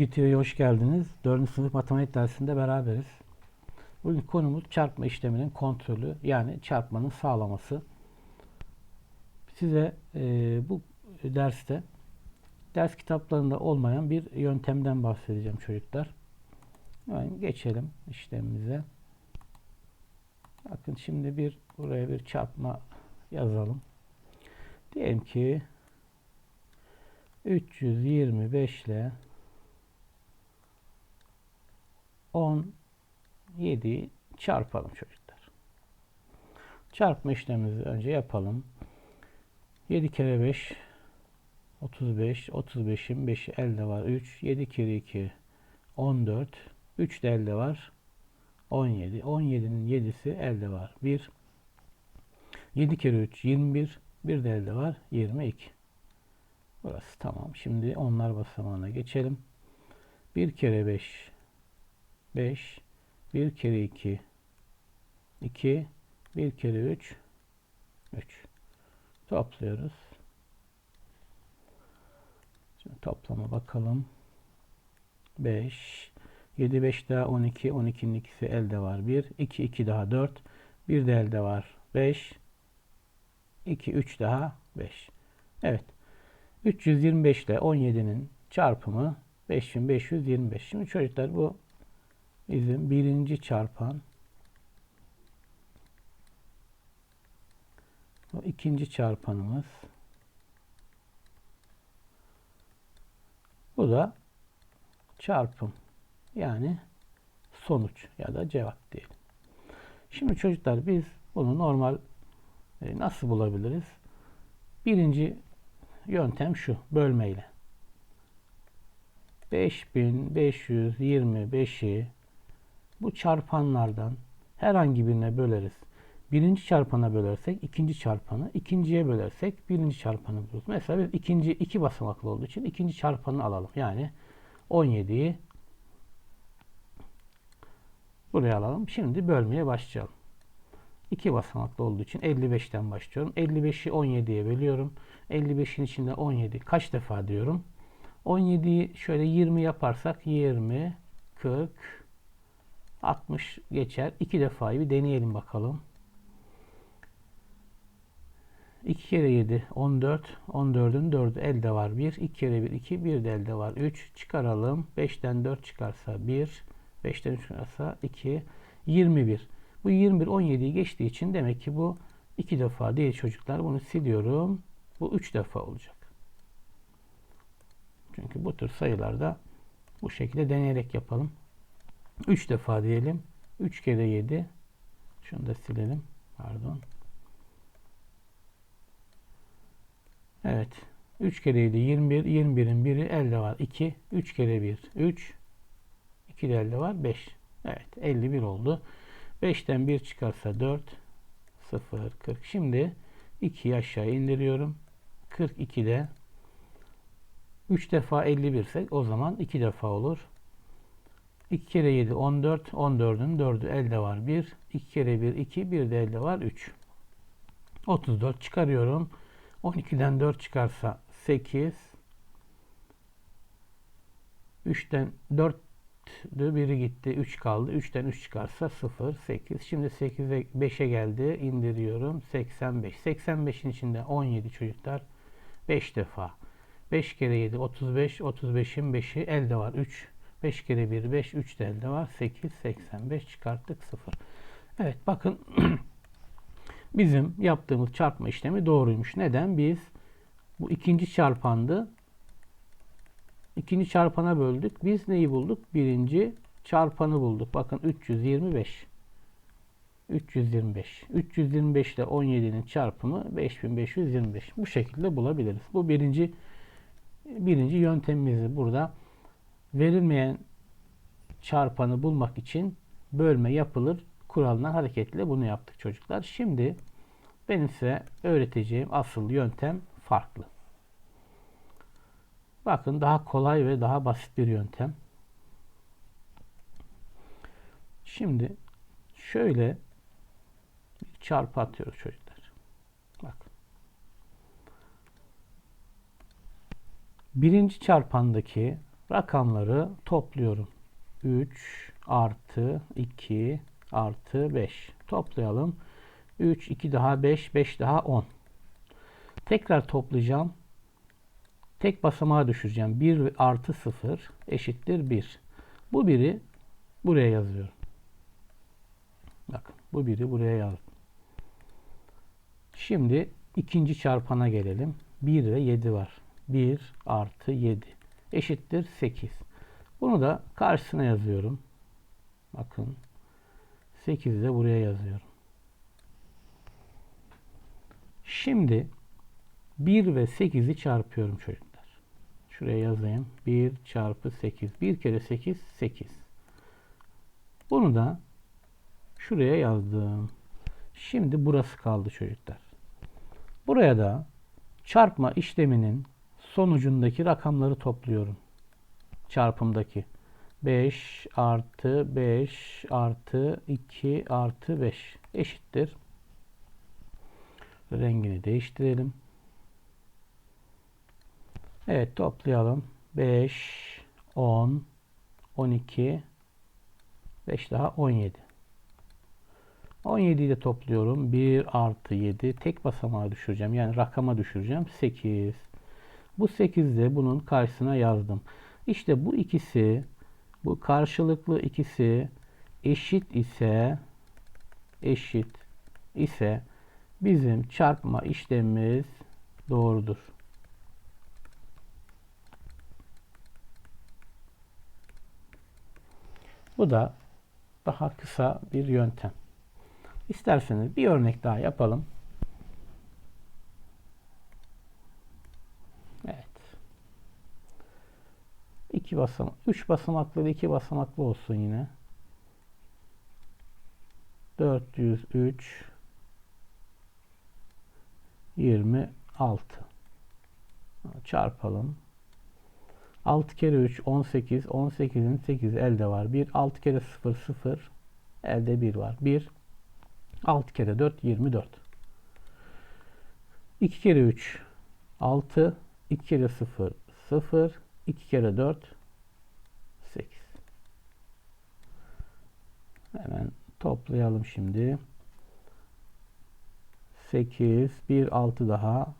Bilgi TV'ye hoş geldiniz. 4. sınıf matematik dersinde beraberiz. Bugün konumuz çarpma işleminin kontrolü yani çarpmanın sağlaması. Size e, bu derste ders kitaplarında olmayan bir yöntemden bahsedeceğim çocuklar. Hemen geçelim işlemimize. Bakın şimdi bir buraya bir çarpma yazalım. Diyelim ki 325 ile 17'yi çarpalım çocuklar. Çarpma işlemimizi önce yapalım. 7 kere 5 35 35'in 5'i elde var 3 7 kere 2 14 3 de elde var 17 17'nin 7'si elde var 1 7 kere 3 21 bir de elde var 22 Burası tamam. Şimdi onlar basamağına geçelim. 1 kere 5 5 1 kere 2 2 1 kere 3 3 topluyoruz. Şimdi toplama bakalım. 5 7 5 daha 12 12'nin ikisi elde var 1 2 2 daha 4 bir de elde var 5 2 3 daha 5 Evet 325 ile 17'nin çarpımı 5525. Şimdi çocuklar bu bizim birinci çarpan bu ikinci çarpanımız bu da çarpım yani sonuç ya da cevap diyelim. Şimdi çocuklar biz bunu normal e, nasıl bulabiliriz? Birinci yöntem şu bölmeyle. 5525'i bu çarpanlardan herhangi birine böleriz. Birinci çarpana bölersek ikinci çarpanı, ikinciye bölersek birinci çarpanı buluruz. Mesela biz ikinci iki basamaklı olduğu için ikinci çarpanı alalım. Yani 17'yi buraya alalım. Şimdi bölmeye başlayalım. 2 basamaklı olduğu için 55'ten başlıyorum. 55'i 17'ye bölüyorum. 55'in içinde 17 kaç defa diyorum? 17'yi şöyle 20 yaparsak 20, 40, 60 geçer. 2 defayı bir deneyelim bakalım. 2 kere 7 14. 14'ün 4'ü elde var 1. 2 kere 1 2. 1 de elde var 3. Çıkaralım. 5'ten 4 çıkarsa 1. 5'ten 3 çıkarsa 2. 21. Bu 21 17'yi geçtiği için demek ki bu iki defa değil çocuklar. Bunu siliyorum. Bu üç defa olacak. Çünkü bu tür sayılarda bu şekilde deneyerek yapalım. 3 defa diyelim. 3 kere 7 şunu da silelim. Pardon. Evet. 3 kere 7 21. 21'in biri elde var. 2. 3 kere 1 3. 2 de elde var. 5. Evet. 51 oldu. 5'ten 1 çıkarsa 4. 0. 40. Şimdi 2'yi aşağı indiriyorum. 42'de 3 defa 51 ise o zaman 2 defa olur. 2 kere 7 14. 14'ün 4'ü elde var 1. 2 kere 1 2. 1 de elde var 3. 34 çıkarıyorum. 12'den 4 çıkarsa 8. 3'ten 4 biri gitti 3 kaldı. 3'ten 3 çıkarsa 0 8. Şimdi 8'e 5'e geldi. indiriyorum. 85. 85'in içinde 17 çocuklar 5 defa. 5 kere 7 35. 35'in 5'i elde var 3. 5 kere 1 5. 3 de elde var 8. 85 çıkarttık 0. Evet bakın bizim yaptığımız çarpma işlemi doğruymuş. Neden? Biz bu ikinci çarpandı. İkinci çarpana böldük. Biz neyi bulduk? Birinci çarpanı bulduk. Bakın 325. 325. 325 ile 17'nin çarpımı 5525. Bu şekilde bulabiliriz. Bu birinci birinci yöntemimiz burada. Verilmeyen çarpanı bulmak için bölme yapılır. Kuralına hareketle bunu yaptık çocuklar. Şimdi benim size öğreteceğim asıl yöntem farklı. Bakın daha kolay ve daha basit bir yöntem. Şimdi şöyle bir çarpı atıyoruz çocuklar. Bak. Birinci çarpandaki rakamları topluyorum. 3 artı 2 artı 5. Toplayalım. 3, 2 daha 5, 5 daha 10. Tekrar toplayacağım. Tek basamağa düşüreceğim. 1 artı 0 eşittir 1. Bu biri buraya yazıyorum. Bakın bu biri buraya yazdım. Şimdi ikinci çarpana gelelim. 1 ve 7 var. 1 artı 7 eşittir 8. Bunu da karşısına yazıyorum. Bakın 8 de buraya yazıyorum. Şimdi 1 ve 8'i çarpıyorum çocuklar. Şuraya yazayım. 1 çarpı 8. 1 kere 8 8. Bunu da şuraya yazdım. Şimdi burası kaldı çocuklar. Buraya da çarpma işleminin sonucundaki rakamları topluyorum. Çarpımdaki. 5 artı 5 artı 2 artı 5 eşittir. Rengini değiştirelim. Evet toplayalım. 5, 10, 12, 5 daha 17. 17'yi de topluyorum. 1 artı 7 tek basamağa düşüreceğim. Yani rakama düşüreceğim. 8. Bu 8 de bunun karşısına yazdım. İşte bu ikisi bu karşılıklı ikisi eşit ise eşit ise bizim çarpma işlemimiz doğrudur. Bu da daha kısa bir yöntem. İsterseniz bir örnek daha yapalım. Evet. İki basamak, üç basamaklı ve iki basamaklı olsun yine. 403 26 çarpalım. 6 kere 3 18 18'in 8 elde var. 1 6 kere 0 0 elde 1 var. 1 6 kere 4 24. 2 kere 3 6 2 kere 0 0 2 kere 4 8. Hemen toplayalım şimdi. 8 1 6 daha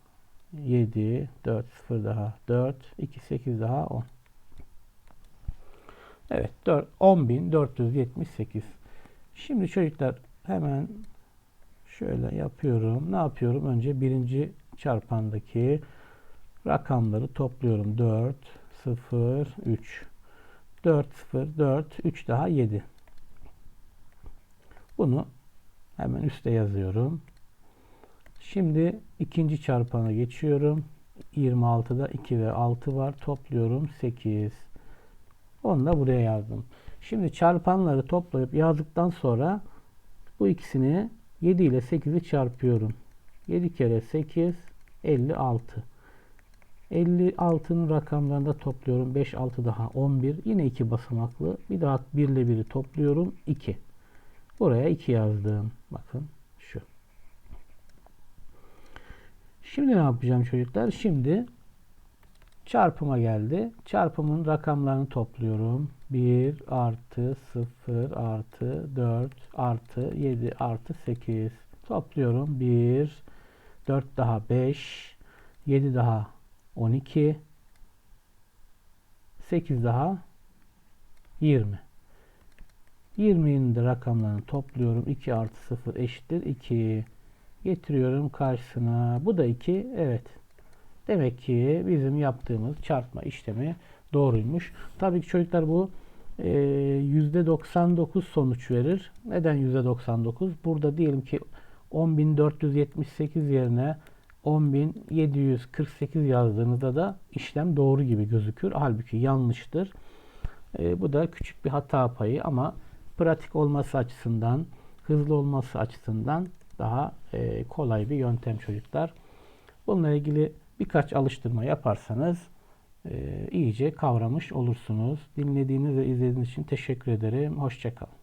7 4 0 daha 4 2 8 daha 10. Evet 4 10478. Şimdi çocuklar hemen şöyle yapıyorum. Ne yapıyorum? Önce birinci çarpandaki rakamları topluyorum. 4 0 3 4 0 4 3 daha 7. Bunu hemen üste yazıyorum. Şimdi ikinci çarpana geçiyorum. 26'da 2 ve 6 var. Topluyorum 8. Onu da buraya yazdım. Şimdi çarpanları toplayıp yazdıktan sonra bu ikisini 7 ile 8'i çarpıyorum. 7 kere 8 56. 56'nın rakamlarını da topluyorum. 5 6 daha 11. Yine 2 basamaklı. Bir daha 1 ile 1'i topluyorum. 2. Buraya 2 yazdım. Bakın şu. Şimdi ne yapacağım çocuklar? Şimdi çarpıma geldi. Çarpımın rakamlarını topluyorum. 1 artı 0 artı 4 artı 7 artı 8 topluyorum. 1 4 daha 5 7 daha 12 8 daha 20 20'nin de rakamlarını topluyorum. 2 artı 0 eşittir 2 getiriyorum karşısına. Bu da 2. Evet. Demek ki bizim yaptığımız çarpma işlemi doğruymuş. Tabii ki çocuklar bu e, %99 sonuç verir. Neden %99? Burada diyelim ki 10.478 yerine 10.748 yazdığınızda da işlem doğru gibi gözükür. Halbuki yanlıştır. E, bu da küçük bir hata payı ama pratik olması açısından, hızlı olması açısından daha e, kolay bir yöntem çocuklar. Bununla ilgili birkaç alıştırma yaparsanız e, iyice kavramış olursunuz. Dinlediğiniz ve izlediğiniz için teşekkür ederim. Hoşçakalın.